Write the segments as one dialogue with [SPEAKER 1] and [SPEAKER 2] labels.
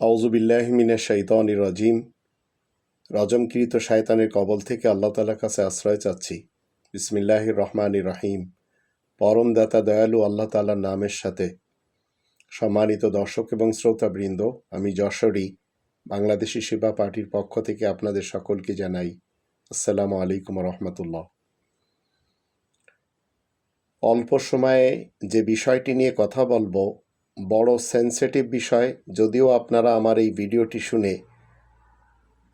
[SPEAKER 1] আউজুবিল্লাহমিনা শৈতান রাজিম। রজমকৃত শায়তানের কবল থেকে আল্লাহ তালার কাছে আশ্রয় চাচ্ছি। বিসমিল্লাহ রহমান রাহিম। পরম দাতা দয়ালু আল্লাহ তালার নামের সাথে। সম্মানিত দর্শক এবং শ্রোতাবৃন্দ, আমি যশোরী, বাংলাদেশি সেবা পার্টির পক্ষ থেকে আপনাদের সকলকে জানাই আসসালামু আলাইকুম রহমতুল্লাহ। অল্প সময়ে যে বিষয়টি নিয়ে কথা বলব বড় সেন্সিটিভ বিষয়। যদিও আপনারা আমার এই ভিডিওটি শুনে,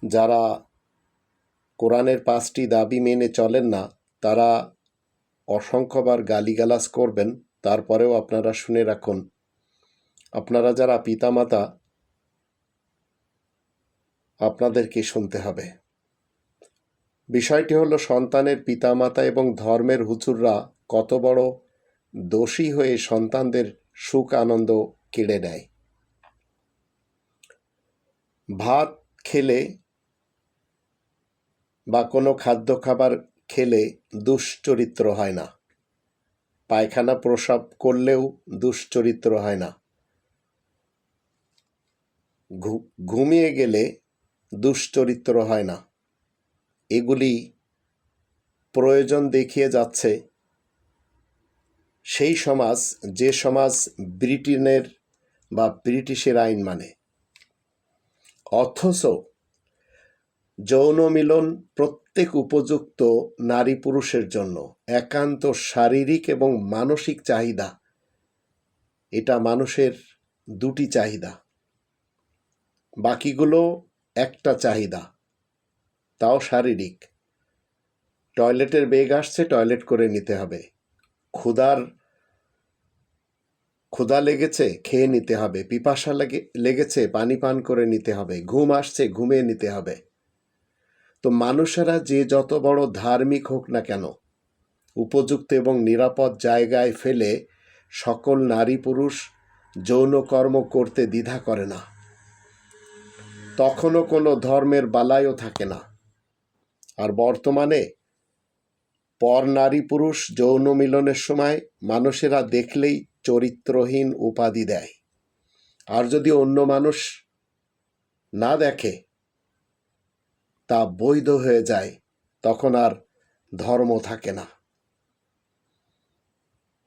[SPEAKER 1] যারা কোরআনের পাঁচটি দাবি মেনে চলেন না, তারা অসংখ্যবার গালিগালাজ করবেন, তারপরেও আপনারা শুনে রাখুন। আপনারা যারা পিতামাতা, আপনাদেরকে শুনতে হবে। বিষয়টি হলো, সন্তানের পিতামাতা এবং ধর্মের হুজুররা কত বড় দোষী হয়ে সন্তানদের সুখ আনন্দ কেড়ে নেয়। ভাত খেলে বা কোনো খাদ্য খাবার খেলে দুশ্চরিত্র হয় না। পায়খানা প্রসাব করলেও দুশ্চরিত্র হয় না। ঘুমিয়ে গেলে দুশ্চরিত্র হয় না। এগুলি প্রয়োজন দেখিয়ে যাচ্ছে সেই সমাজ, যে সমাজ ব্রিটেনের বা ব্রিটিশের আইন মানে। অথচ যৌন মিলন প্রত্যেক উপযুক্ত নারী পুরুষের জন্য। একান্ত শারীরিক এবং মানসিক চাহিদা। এটা মানুষের দুটি চাহিদা। বাকিগুলো একটা চাহিদা। তাও শারীরিক। টয়লেটের বেগ আসছে, টয়লেট করে নিতে হবে। ক্ষুধার, ক্ষুধা লেগেছে, খেয়ে নিতে হবে। পিপাসা লেগে, লেগেছে, পানি পান করে নিতে হবে। ঘুম আসছে, ঘুমিয়ে নিতে হবে। তো মানুষেরা যে যত বড় ধার্মিক হোক না কেন, উপযুক্ত এবং নিরাপদ জায়গায় ফেলে সকল নারী পুরুষ যৌনকর্ম করতে দ্বিধা করে না। তখনও কোনো ধর্মের বালাইও থাকে না। আর বর্তমানে পর নারী পুরুষ যৌন মিলনের সময় মানুষেরা দেখলেই চরিত্রহীন উপাধি দেয়। আর যদি অন্য মানুষ না দেখে, তা বৈধ হয়ে যায়, তখন আর ধর্ম থাকে না।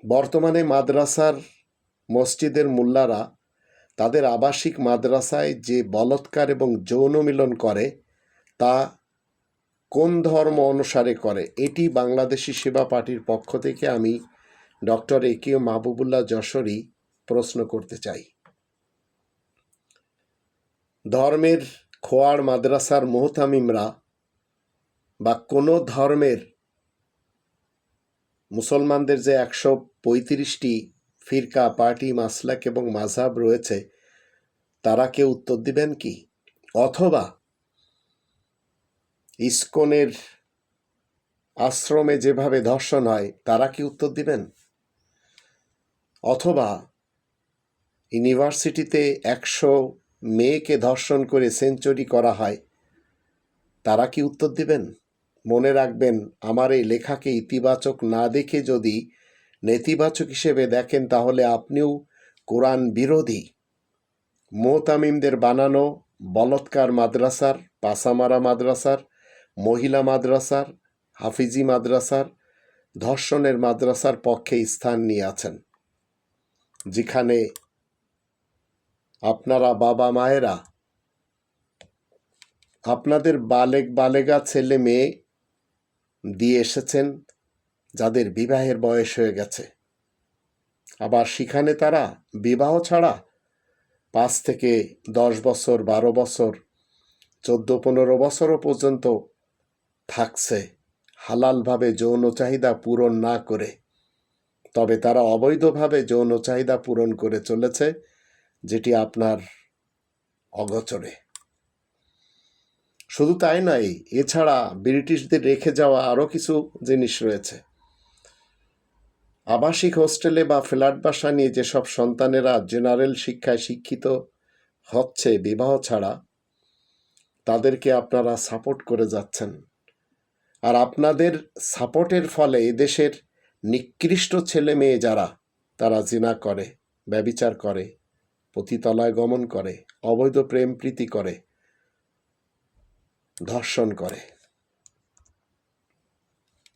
[SPEAKER 1] বর্তমানে মাদ্রাসার মসজিদের মোল্লারা তাদের আবাসিক মাদ্রাসায় যে বলৎকার এবং যৌন মিলন করে, তা কোন ধর্ম অনুসারে করে? এটি বাংলাদেশি সেবা পার্টির পক্ষ থেকে আমি ডক্টর এ কে মাহবুবুল্লাহ যশোরী প্রশ্ন করতে চাই। ধর্মের খোয়ার মাদ্রাসার মোহতামিমরা বা কোনো ধর্মের মুসলমানদের যে একশো পঁয়ত্রিশটি ফিরকা, পার্টি, মাসলাক এবং মাঝহাব রয়েছে, তারা কে উত্তর দিবেন কি? অথবা ইসকনের আশ্রমে যেভাবে ধর্ষণ হয়, তারা কি উত্তর দিবেন? অথবা ইউনিভার্সিটিতে একশো মেয়েকে ধর্ষণ করে সেঞ্চুরি করা হয়, তারা কি উত্তর দিবেন? মনে রাখবেন, আমার এই লেখাকে ইতিবাচক না দেখে যদি নেতিবাচক হিসেবে দেখেন, তাহলে আপনিও কোরআন বিরোধী। মোতামিমদের বানানো বলৎকার মাদ্রাসার, পাসামারা মাদ্রাসার মহিলা মাদ্রাসার, হাফিজি মাদ্রাসার, ধর্ষণের মাদ্রাসার পক্ষে স্থান নিয়ে আছেন যেখানে আপনারা বাবা মায়েরা, আপনাদের বালেক বালেগা ছেলে মেয়ে দিয়ে এসেছেন, যাদের বিবাহের বয়স হয়ে গেছে। আবার সেখানে তারা বিবাহ ছাড়া পাঁচ থেকে দশ বছর, বারো বছর, চোদ্দ, পনেরো বছরও পর্যন্ত থাকছে। হালালভাবে যৌন চাহিদা পূরণ না করে। তবে তারা অবৈধভাবে যৌন চাহিদা পূরণ করে চলেছে, যেটি আপনার অগচরে। শুধু তাই নয়, এছাড়া ব্রিটিশদের রেখে যাওয়া আরও কিছু জিনিস রয়েছে। আবাসিক হোস্টেলে বা ফ্ল্যাট বাসা নিয়ে যেসব সন্তানেরা জেনারেল শিক্ষায় শিক্ষিত হচ্ছে বিবাহ ছাড়া, তাদেরকে আপনারা সাপোর্ট করে যাচ্ছেন। আর আপনাদের সাপোর্টের ফলে এদেশের নিকৃষ্ট ছেলে মেয়ে যারা, তারা জিনা করে, ব্যবিচার করে, পতিতলায় গমন করে, অবৈধ প্রেম প্রীতি করে, ধর্ষণ করে।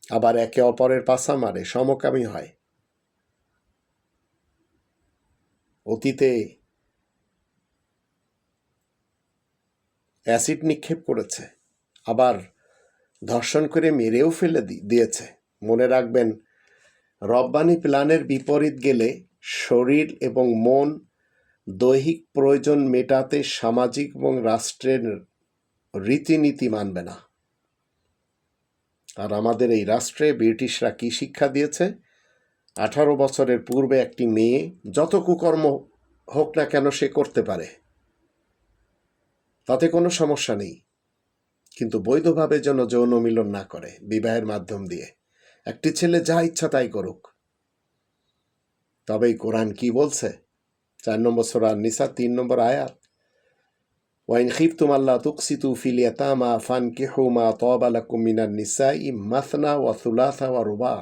[SPEAKER 1] আবার একে অপরের পাশা মারে, সমকামী হয়। অতীতে অ্যাসিড নিক্ষেপ করেছে, আবার ধর্ষণ করে মেরেও ফেলে দিয়েছে। মনে রাখবেন, রব্বানি প্ল্যানের বিপরীত গেলে শরীর এবং মন দৈহিক প্রয়োজন মেটাতে সামাজিক এবং রাষ্ট্রের রীতিনীতি মানবে না। আর আমাদের এই রাষ্ট্রে ব্রিটিশরা কি শিক্ষা দিয়েছে? আঠারো বছরের পূর্বে একটি মেয়ে, যত কুকর্ম হোক না কেন সে করতে পারে। তাতে কোনো সমস্যা নেই। কিন্তু বৈধভাবে যেন যৌন মিলন না করে বিবাহের মাধ্যম দিয়ে। একটি ছেলে যা ইচ্ছা তাই করুক। তবেই কোরআন কি বলছে? চার নম্বর সোরা নিসা তিন নম্বর আয়াত। ওয়াইন খিফতুম আল্লাহ তুকসিতু ফিল ইয়াতামা ফানকিহু মা তাবা লাকুম মিনান নিসাই মাসনা ওয়া সুলাসা ওয়া রুবা।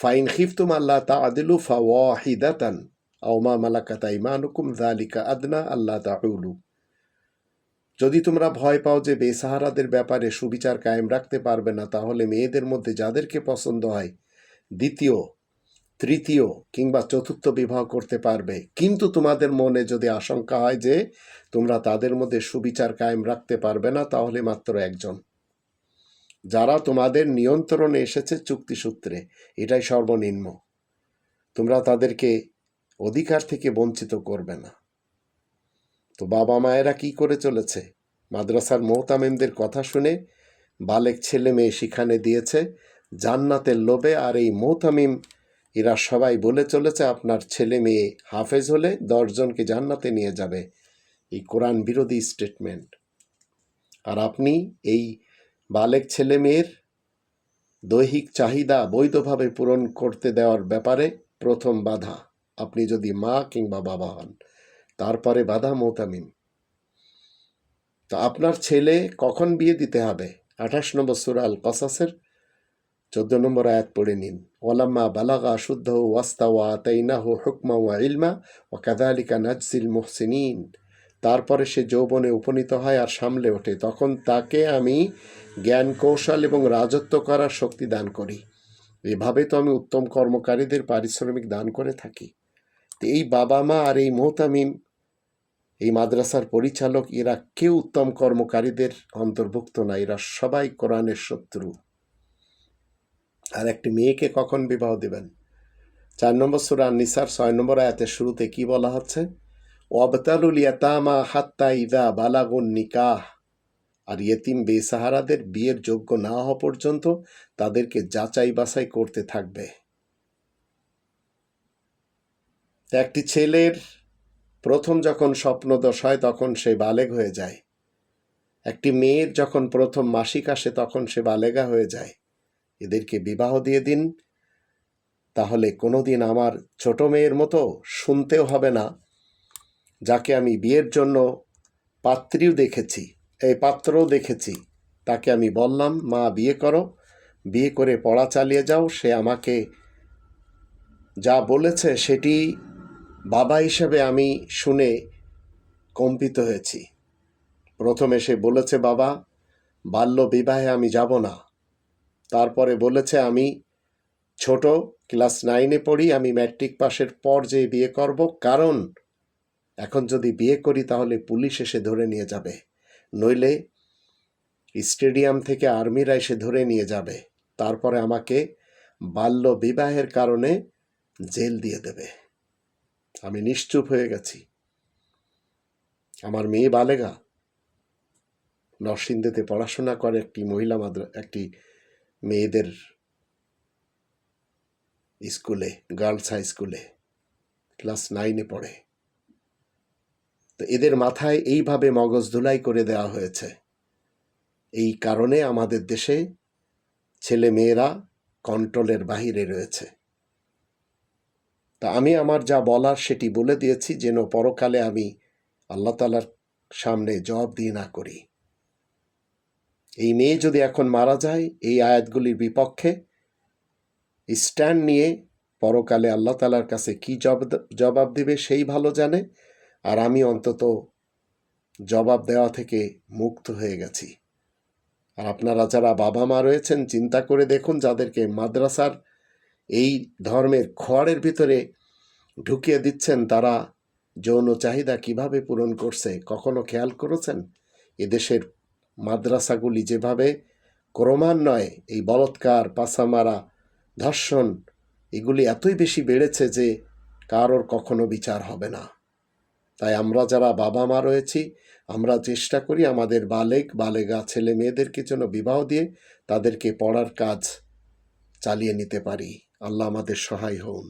[SPEAKER 1] ফাইন খিফতুম আল্লাহ তাআদিলু ফাওয়াহিদাতান আও মা মালাকাত আইমানুকুম যালিকা আদনা আল্লাহ তাউলু যদি তোমরা ভয় পাও যে বেসাহারাদের ব্যাপারে সুবিচার কায়েম রাখতে পারবে না, তাহলে মেয়েদের মধ্যে যাদেরকে পছন্দ হয়, দ্বিতীয়, তৃতীয় কিংবা চতুর্থ বিবাহ করতে পারবে। কিন্তু তোমাদের মনে যদি আশঙ্কা হয় যে তোমরা তাদের মধ্যে সুবিচার কায়েম রাখতে পারবে না, তাহলে মাত্র একজন। যারা তোমাদের নিয়ন্ত্রণে এসেছে চুক্তিসূত্রে, এটাই সর্বনিম্ন। তোমরা তাদেরকে অধিকার থেকে বঞ্চিত করবে না। তো বাবা মায়েরা কি করে চলেছে? মাদ্রাসার মোহতামিমদের কথা শুনে বালেক ছেলে মেয়ে সেখানে দিয়েছে, জান্নাতের লোভে আর এই মোহতামিম, এরা সবাই বলে চলেছে আপনার ছেলে মেয়ে হাফেজ হলে দশজনকে জান্নাতে নিয়ে যাবে। এই কোরআন বিরোধী স্টেটমেন্ট আর আপনি এই বালেক ছেলে মেয়ের দৈহিক চাহিদা বৈধভাবে পূরণ করতে দেওয়ার ব্যাপারে প্রথম বাধা। আপনি যদি মা কিংবা বাবা হন তারপরে বাধা মোতামিম তো আপনার ছেলে কখন বিয়ে দিতে হবে? আঠাশ নম্বর সুরা আল কসাসের চোদ্দ নম্বর আয়াত পড়ে নিন। ওলাম্মা বালাগা শুদ্ধ ওয়াস্তা ওয়া তাইনা হো হুকমা ওয়া ইলমা ও কাদালিকা নাজসিল মুহসিনিন। তারপরে সে যৌবনে উপনীত হয় আর সামলে ওঠে। তখন তাকে আমি জ্ঞান কৌশল এবং রাজত্ব করার শক্তি দান করি। এভাবে তো আমি উত্তম কর্মকারীদের পারিশ্রমিক দান করে থাকি। এই বাবা মা আর এই মোহতামিম এই মাদ্রাসার পরিচালক, এরা কেউ উত্তম কর্মকারীদের অন্তর্ভুক্ত না, এরা সবাই কোরআনের শত্রু। আর একটি মেয়েকে কখন বিবাহ দেবেন? চার নম্বর সুরা নিসার ছয় নম্বর আয়াতের শুরুতে কি বলা হচ্ছে? ওয়াবতালুল ইয়াতামা হাত্তা ইদা বালাগুন নিকাহ। আর ইয়েতিম বেসাহারাদের বিয়ের যোগ্য না হওয়া পর্যন্ত তাদেরকে যাচাই বাছাই করতে থাকবে। একটি ছেলের প্রথম যখন স্বপ্নদশ হয় তখন সে বালেগ হয়ে যায়। একটি মেয়ের যখন প্রথম মাসিক আসে তখন সে বালেগা হয়ে যায়। এদেরকে বিবাহ দিয়ে দিন। তাহলে কোনো দিন আমার ছোট মেয়ের মতো শুনতেও হবে না। যাকে আমি বিয়ের জন্য পাত্রীও দেখেছি, এই পাত্রও দেখেছি, তাকে আমি বললাম, মা, বিয়ে করো। বিয়ে করে পড়া চালিয়ে যাও। সে আমাকে যা বলেছে সেটি বাবা হিসেবে আমি শুনে কম্পিত হয়েছি। প্রথমে সে বলেছে, বাবা, বাল্য বিবাহে আমি যাব না। তারপরে বলেছে, আমি ছোট, ক্লাস নাইনে পড়ি, আমি ম্যাট্রিক পাশের পর যে বিয়ে করব। কারণ, এখন যদি বিয়ে করি তাহলে পুলিশ এসে ধরে নিয়ে যাবে। নইলে স্টেডিয়াম থেকে আর্মিরা এসে ধরে নিয়ে যাবে। তারপরে আমাকে বাল্য বিবাহের কারণে জেল দিয়ে দেবে। আমি নিশ্চুপ হয়ে গেছি। আমার মেয়ে বালেগা। নরসিংদীতে পড়াশোনা করে একটি মহিলা মাদ্রা, একটি মেয়েদের স্কুলে, গার্লস হাই স্কুলে, ক্লাস নাইনে পড়ে। তো এদের মাথায় এইভাবে মগজ ধুলাই করে দেওয়া হয়েছে। এই কারণে আমাদের দেশে ছেলে মেয়েরা কন্ট্রোলের বাহিরে রয়েছে। তা আমি আমার যা বলার সেটি বলে দিয়েছি, যেন পরকালে আমি আল্লাহ তালার সামনে জবাব দিয়ে না করি। এই মেয়ে যদি এখন মারা যায়, এই আয়াতগুলির বিপক্ষে স্ট্যান্ড নিয়ে পরকালে আল্লাহ তালার কাছে কি জবাব দিবে সেই ভালো জানে, আর আমি অন্তত জবাব দেওয়া থেকে মুক্ত হয়ে গেছি। আর আপনারা যারা বাবা মা রয়েছেন, চিন্তা করে দেখুন, যাদেরকে মাদ্রাসার এই ধর্মের খোয়ারের ভিতরে ঢুকিয়ে দিচ্ছেন তারা যৌন চাহিদা কীভাবে পূরণ করছে, কখনো খেয়াল করেছেন? এদেশের মাদ্রাসাগুলি যেভাবে ক্রমান্বয়ে এই বলৎকার পাসামারা ধর্ষণ, এগুলি এতই বেশি বেড়েছে যে কারোর কখনো বিচার হবে না। তাই আমরা যারা বাবা মা রয়েছি, আমরা চেষ্টা করি আমাদের বালেক, বালেগা ছেলে মেয়েদেরকে যেন বিবাহ দিয়ে তাদেরকে পড়ার কাজ চালিয়ে নিতে পারি। আল্লাহ আমাদের সহায় হন।